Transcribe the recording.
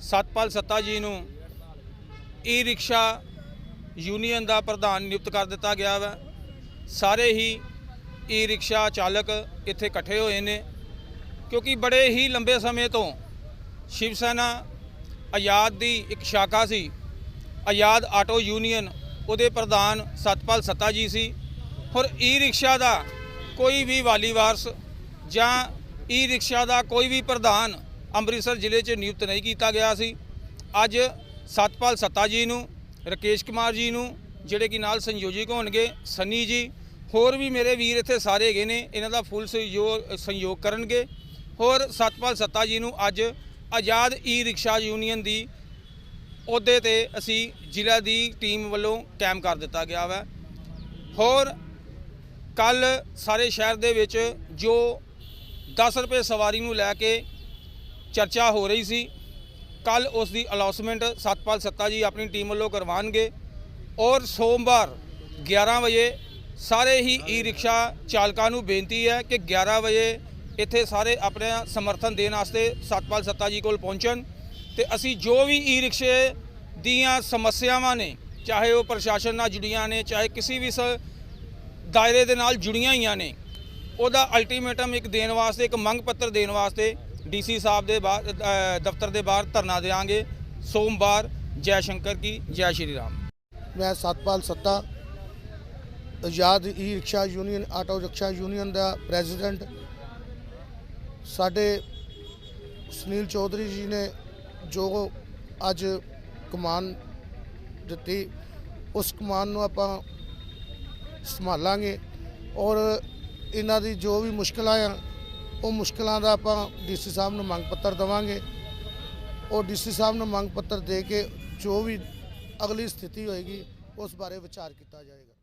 ਸਤਪਾਲ ਸੱਤਾ ਜੀ ਨੂੰ ਈ ਰਿਕਸ਼ਾ ਯੂਨੀਅਨ ਦਾ ਪ੍ਰਧਾਨ ਨਿਯੁਕਤ ਕਰ ਦਿੱਤਾ ਗਿਆ ਵਾ। ਸਾਰੇ ਹੀ ਈ ਰਿਕਸ਼ਾ ਚਾਲਕ ਇੱਥੇ ਇਕੱਠੇ ਹੋਏ ਨੇ, ਕਿਉਂਕਿ ਬੜੇ ਹੀ ਲੰਬੇ ਸਮੇਂ ਤੋਂ ਸ਼ਿਵ ਸੈਨਾ ਆਜ਼ਾਦ ਦੀ ਇੱਕ ਸ਼ਾਖਾ ਸੀ। ਆਜ਼ਾਦ ਆਟੋ ਯੂਨੀਅਨ ਉਹਦੇ ਪ੍ਰਧਾਨ ਸਤਪਾਲ ਸੱਤਾ ਜੀ ਸੀ। ਔਰ ਈ ਰਿਕਸ਼ਾ ਦਾ ਕੋਈ ਵੀ ਵਾਲੀ ਵਾਰਸ ਜਾਂ ਈ ਰਿਕਸ਼ਾ ਦਾ ਕੋਈ ਵੀ ਪ੍ਰਧਾਨ ਅੰਮ੍ਰਿਤਸਰ ਜ਼ਿਲ੍ਹੇ 'ਚ ਨਿਯੁਕਤ ਨਹੀਂ ਕੀਤਾ ਗਿਆ ਸੀ। ਅੱਜ ਸਤਪਾਲ ਸੱਤਾ ਜੀ ਨੂੰ, ਰਕੇਸ਼ ਕੁਮਾਰ ਜੀ ਨੂੰ, ਜਿਹੜੇ ਕਿ ਨਾਲ ਸੰਯੋਜਕ ਹੋਣਗੇ, ਸਨੀ ਜੀ, ਹੋਰ ਵੀ ਮੇਰੇ ਵੀਰ ਇੱਥੇ ਸਾਰੇ ਹੈਗੇ ਨੇ, ਇਹਨਾਂ ਦਾ ਫੁੱਲ ਸਹਿਯੋਗ ਸੰਯੋਗ ਕਰਨਗੇ। ਹੋਰ ਸਤਪਾਲ ਸੱਤਾ ਜੀ ਨੂੰ ਅੱਜ ਆਜ਼ਾਦ ਈ ਰਿਕਸ਼ਾ ਯੂਨੀਅਨ ਦੀ ਉਹਦੇ ਤੇ ਅਸੀਂ ਜ਼ਿਲ੍ਹਾ ਦੀ ਟੀਮ ਵੱਲੋਂ ਕਾਇਮ ਕਰ ਦਿੱਤਾ ਗਿਆ ਵਾ। ਹੋਰ ਕੱਲ ਸਾਰੇ ਸ਼ਹਿਰ ਦੇ ਵਿੱਚ ਜੋ 10 ਰੁਪਏ ਸਵਾਰੀ ਨੂੰ ਲੈ ਕੇ ਚਰਚਾ ਹੋ ਰਹੀ ਸੀ, ਕੱਲ ਉਸ ਦੀ ਅਨਾਉਂਸਮੈਂਟ ਸਤਪਾਲ ਸੱਤਾ ਜੀ ਆਪਣੀ ਟੀਮ ਵੱਲੋਂ ਕਰਵਾਉਣਗੇ ਔਰ ਸੋਮਵਾਰ 11 ਵਜੇ ਸਾਰੇ ਹੀ ਈ ਰਿਕਸ਼ਾ ਚਾਲਕਾਂ ਨੂੰ ਬੇਨਤੀ ਹੈ ਕਿ 11 ਵਜੇ ਇੱਥੇ ਸਾਰੇ ਆਪਣਾ ਸਮਰਥਨ ਦੇਣ ਵਾਸਤੇ ਸਤਪਾਲ ਸੱਤਾ ਜੀ ਕੋਲ ਪਹੁੰਚਣ। ਤੇ ਅਸੀਂ ਜੋ ਵੀ ਈ ਰਿਕਸ਼ੇ ਦੀਆਂ ਸਮੱਸਿਆਵਾਂ ਨੇ, ਚਾਹੇ ਉਹ ਪ੍ਰਸ਼ਾਸਨ ਨਾਲ ਜੁੜੀਆਂ ਨੇ, ਚਾਹੇ ਕਿਸੇ ਵੀ ਸ ਦਾਇਰੇ ਦੇ ਨਾਲ ਜੁੜੀਆਂ ਹੀਆਂ ਨੇ, ਉਹਦਾ ਅਲਟੀਮੇਟਮ ਇੱਕ ਦੇਣ ਵਾਸਤੇ, ਇੱਕ ਮੰਗ ਪੱਤਰ ਦੇਣ ਵਾਸਤੇ ਡੀਸੀ ਸਾਹਿਬ ਦੇ ਬਾਹਰ ਦਫ਼ਤਰ ਦੇ ਬਾਹਰ ਧਰਨਾ ਦੇਵਾਂਗੇ। ਸੋਮਵਾਰ, ਜੈ ਸ਼ੰਕਰ ਕੀ, ਜੈ ਸ਼੍ਰੀ ਰਾਮ। ਮੈਂ Satpal Satta, Azad E rickshaw union, auto rickshaw union ਦਾ ਪ੍ਰੈਜ਼ੀਡੈਂਟ। ਸਾਡੇ ਸੁਨੀਲ ਚੌਧਰੀ ਜੀ ਨੇ ਜੋ ਅੱਜ ਕਮਾਨ ਦਿੱਤੀ, ਉਸ ਕਮਾਨ ਨੂੰ ਆਪਾਂ ਸੰਭਾਲਾਂਗੇ ਔਰ ਇਹਨਾਂ ਦੀ ਜੋ ਵੀ ਮੁਸ਼ਕਲਾਂ ਆ, ਉਹ ਮੁਸ਼ਕਲਾਂ ਦਾ ਆਪਾਂ ਡੀਸੀ ਸਾਹਿਬ ਨੂੰ ਮੰਗ ਪੱਤਰ ਦੇਵਾਂਗੇ। ਉਹ ਡੀਸੀ ਸਾਹਿਬ ਨੂੰ ਮੰਗ ਪੱਤਰ ਦੇ ਕੇ ਜੋ ਵੀ ਅਗਲੀ ਸਥਿਤੀ ਹੋਏਗੀ, ਉਸ ਬਾਰੇ ਵਿਚਾਰ ਕੀਤਾ ਜਾਏਗਾ।